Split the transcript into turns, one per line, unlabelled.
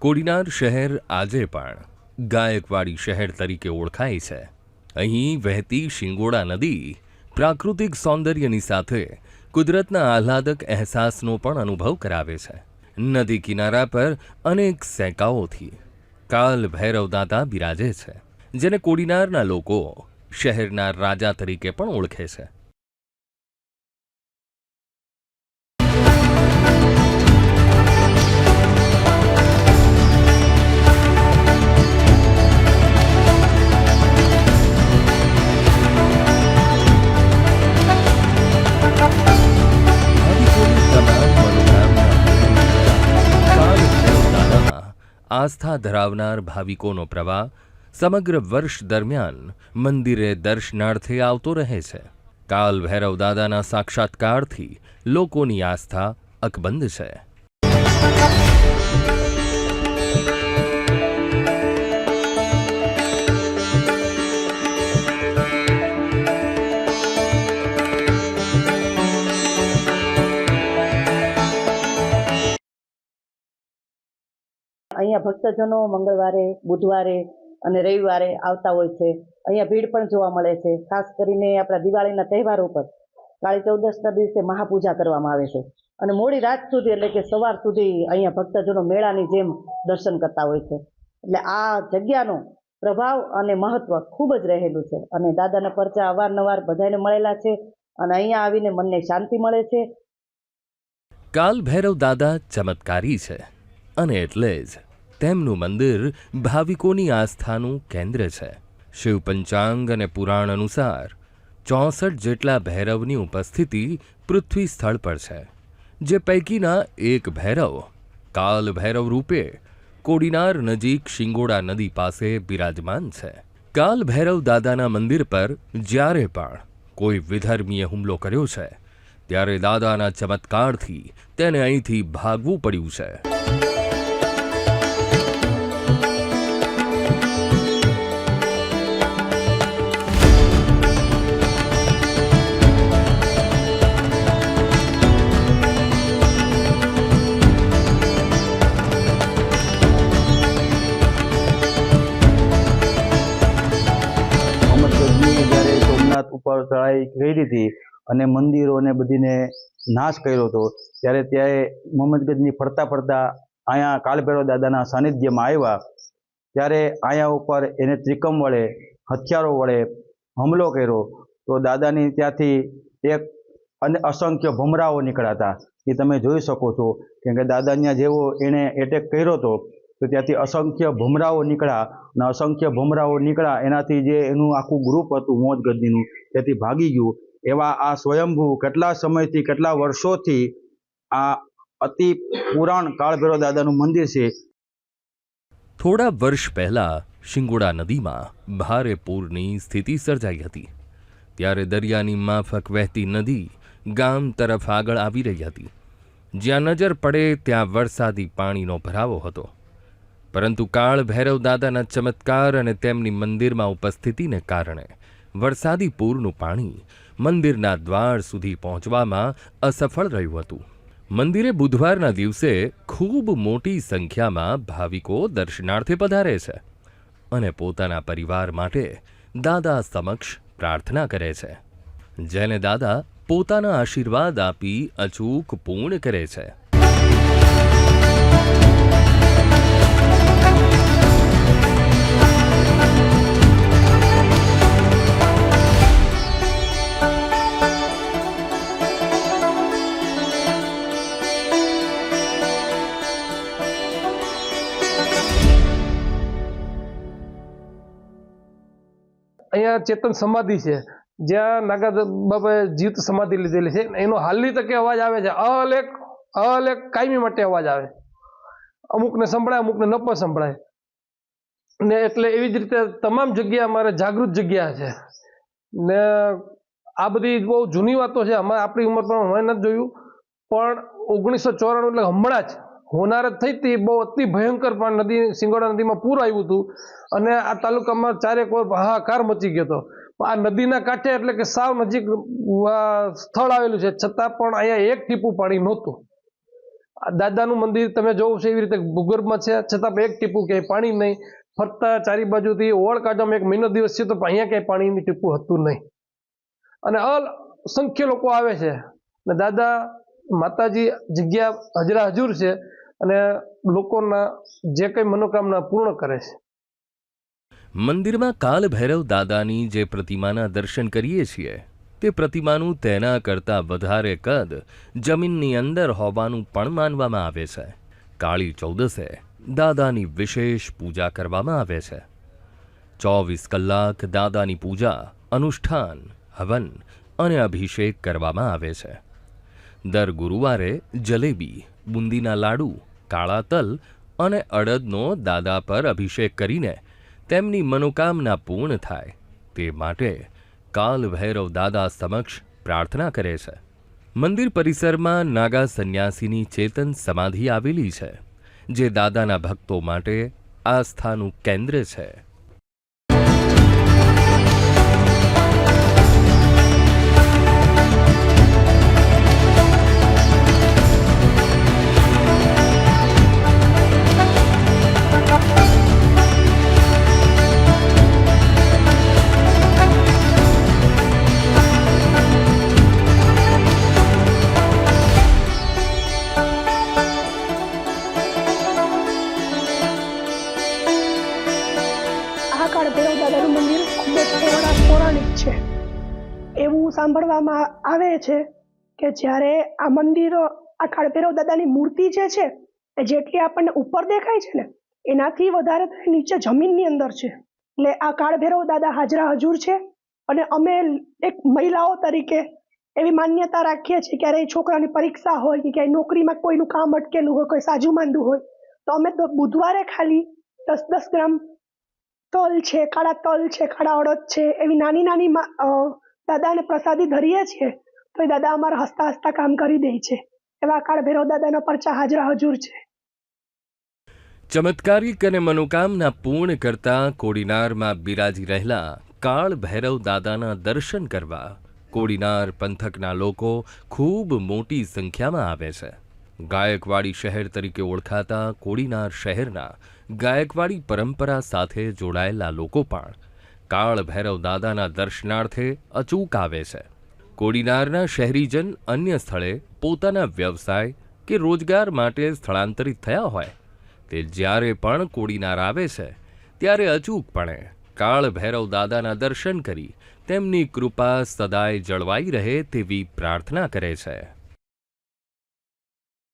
કોડીનાર શહેર આજે પણ ગાયકવાડી શહેર તરીકે ઓળખાય છે. અહીં વહેતી શિંગોડા નદી પ્રાકૃતિક સૌંદર્યની સાથે કુદરતના આહ્લાદક અહેસાસનો પણ અનુભવ કરાવે છે. નદી કિનારા પર અનેક સેંકાઓથી કાલ ભૈરવ દાદા બિરાજે છે, જેને કોડીનારના લોકો શહેરના રાજા તરીકે પણ ઓળખે છે. આસ્થા ધરાવનાર ભાવિકોનો પ્રવાહ સમગ્ર વર્ષ દરમિયાન મંદિરે દર્શનાર્થે આવતો રહે છે. કાલ ભૈરવ દાદાના સાક્ષાત્કારથી લોકોની આસ્થા અકબંધ છે.
અહીંયા ભક્તજનો મંગળવારે, બુધવારે અને રવિવારે આવતા હોય છે. અહીંયા ભીડ પણ જોવા મળે છે. ખાસ કરીને આપણા દિવાળીના તહેવાર ઉપર કાળી ચૌદસના દિવસે મહાપૂજા કરવામાં આવે છે. અને મોડી રાત સુધી એટલે કે સવાર સુધી અહીંયા ભક્તજનો મેળાની જેમ દર્શન કરતા હોય છે. એટલે આ જગ્યાનો પ્રભાવ અને મહત્વ ખૂબ જ રહેલું છે. અને દાદાના પરચા અવારનવાર બધાને મળેલા છે અને અહીંયા આવીને મનને શાંતિ મળે છે.
કાલ ભૈરવ દાદા ચમત્કારી છે. અને એટલે જ તેમનું મંદિર ભાવિકોની આસ્થાનું કેન્દ્ર છે. શિવ પંચાંગ અને પુરાણ અનુસાર ચોસઠ જેટલા ભૈરવની ઉપસ્થિતિ પૃથ્વી સ્થળ પર છે, જે પૈકીના એક ભૈરવ, કાલ ભૈરવ રૂપે કોડીનાર નજીક શિંગોડા નદી પાસે બિરાજમાન છે. કાલ ભૈરવ દાદાના મંદિર પર જ્યારે પણ કોઈ વિધર્મીએ હુમલો કર્યો છે, ત્યારે દાદાના ચમત્કારથી તેને અહીંથી ભાગવું પડ્યું છે.
ઉપર ચઢાઈ કરી હતી અને મંદિરોને બધીને નાશ કર્યો હતો. ત્યારે ત્યારે મોહમ્મદગંજની ફરતા ફરતા અહીંયા કાલભૈરવ દાદાના સાનિધ્યમાં આવ્યા. ત્યારે અહીંયા ઉપર એને ત્રિકમ વડે, હથિયારો વડે હુમલો કર્યો. તો દાદાની ત્યાંથી એક અને, અસંખ્ય ભમરાઓ નીકળ્યા હતા. એ તમે જોઈ શકો છો કેમ કે દાદાના જેવો એણે એટેક કર્યો હતો તો ત્યાંથી અસંખ્ય ભમરાઓ નીકળ્યા અને અસંખ્ય ભમરાઓ નીકળ્યા. એનાથી જે એનું આખું ગ્રુપ હતું, મોજ ગદ્દીનું ત્યાંથી ભાગી ગયું. એવા આ સ્વયંભૂ કેટલા સમયથી, કેટલા વર્ષોથી આ અતિ પુરાણ કાળભૈરવ દાદાનું મંદિર છે.
થોડા વર્ષ પહેલા શિંગોડા નદીમાં ભારે પૂરની સ્થિતિ સર્જાઈ હતી. ત્યારે દરિયાની માફક વહેતી નદી ગામ તરફ આગળ આવી રહી હતી. જ્યાં નજર પડે ત્યાં વરસાદી પાણીનો ભરાવો હતો. પરંતુ કાળ ભૈરવ દાદાના ચમત્કાર અને તેમની મંદિરમાં ઉપસ્થિતિને કારણે વરસાદી પૂરનું પાણી મંદિરના દ્વાર સુધી પહોંચવામાં અસફળ રહ્યું હતું. મંદિરે બુધવારના દિવસે ખૂબ મોટી સંખ્યામાં ભાવિકો દર્શનાર્થે પધારે છે અને પોતાના પરિવાર માટે દાદા સમક્ષ પ્રાર્થના કરે છે. જેને દાદા પોતાના આશીર્વાદ આપી અચૂક પૂર્ણ કરે છે.
અહીંયા ચેતન સમાધિ છે, જ્યાં નાગા બાબાએ જીવત સમાધિ લીધેલી છે, એનો હાલની તકે અવાજ આવે છે, અલેખ અલેખ કાયમી માટે અવાજ આવે. અમુકને સંભળાય, અમુકને ન પણ સંભળાય. ને એટલે એવી જ રીતે તમામ જગ્યા અમારે જાગૃત જગ્યા છે. ને આ બધી બહુ જૂની વાતો છે અમારે આપણી ઉંમર પણ મેં નથી જોયું. પણ ઓગણીસો ચોરાણું એટલે હમણાં જ હોનારત થઈ હતી, બહુ અતિ ભયંકર પણ નદી, સિંગોડા નદીમાં પૂર આવ્યું હતું. અને આ તાલુકામાં ચારેક ઓર હાહાકાર મચી ગયો હતો. આ નદીના કાંઠે એટલે કે સાવ નજીક સ્થળ આવેલું છે. છતાં પણ અહીંયા એક ટીપું પાણી નહોતું. દાદાનું મંદિર તમે જોવું છો એવી રીતે ભૂગર્ભમાં છે. છતાં પણ એક ટીપું ક્યાંય પાણી નહીં. ફરતા ચારી બાજુથી ઓળ કાઢવામાં એક મહિનો દિવસ છે તો અહીંયા ક્યાંય પાણીની ટીપું હતું નહીં. અને અસંખ્ય લોકો આવે છે. અને દાદા, માતાજી જગ્યા હજરા હજુર છે. અને લોકોના જે કંઈ મનોકામના પૂર્ણ કરે છે.
મંદિરમાં કાલ ભૈરવ દાદાની જે પ્રતિમાના દર્શન કરીએ છીએ, તે પ્રતિમાનું તેના કરતાં વધારે કદ જમીનની અંદર હોવાનું પણ માનવામાં આવે છે. કાળી ચૌદસે દાદાની વિશેષ પૂજા કરવામાં આવે છે. ચોવીસ કલાક દાદાની પૂજા, અનુષ્ઠાન, હવન અને અભિષેક કરવામાં આવે છે. દર ગુરુવારે જલેબી, બુંદીના લાડુ કાળા તલ અને અડદનો દાદા પર અભિષેક કરીને તેમની મનોકામના પૂર્ણ થાય તે માટે કાલ ભૈરવ દાદા સમક્ષ પ્રાર્થના કરે છે. મંદિર પરિસરમાં નાગા સંન્યાસીની ચેતન સમાધિ આવેલી છે, જે દાદાના ભક્તો માટે આસ્થાનું કેન્દ્ર છે.
સાંભળવામાં આવે છે કે જ્યારે આ મંદિરો, આ કાળભૈરવ દાદાની મૂર્તિ જે છે, એ જેટલી આપણને ઉપર દેખાય છે ને, એનાથી વધારે નીચે જમીનની અંદર છે. એટલે આ કાળભૈરવ દાદા હાજરા હજુર છે અને અમે એક મહિલાઓ તરીકે એવી માન્યતા રાખીએ છીએ ક્યારેય છોકરાની પરીક્ષા હોય કે ક્યાંય નોકરીમાં કોઈનું કામ અટકેલું હોય, કોઈ સાજુ માંડું હોય, તો અમે તો બુધવારે ખાલી દસ દસ ગ્રામ તલ છે, કાળા તલ છે, કાળા અડદ છે, એવી નાની નાની દાદાને પ્રસાદી ધરીએ છીએ તો દાદા અમારા હસતા હસતા કામ કરી દે છે. એવા કાળ ભેરવ દાદાના પરચા હાજરા હજુર છે.
ચમત્કારિક અને મનોકામના પૂર્ણ કરતા કોડીનારમાં બિરાજી રહેલા કાળ ભૈરવ દાદાના દર્શન કરવા કોડીનાર પંથકના લોકો ખૂબ મોટી સંખ્યામાં આવે છે. ગાયકવાડી શહેર તરીકે ઓળખાતા કોડીનાર શહેરના ગાયકવાડી પરંપરા સાથે જોડાયેલા લોકો પણ કાળ ભૈરવ દાદાના દર્શનાર્થે અચૂક આવે છે. કોડીનારના શહેરીજન અન્ય સ્થળે પોતાના વ્યવસાય કે રોજગાર માટે સ્થળાંતરિત થયા હોય. તે જ્યારે પણ કોડીનાર આવે છે, ત્યારે અચૂકપણે કાળ ભૈરવ દાદાના દર્શન કરી તેમની કૃપા સદાય જળવાઈ રહે તેવી પ્રાર્થના કરે છે.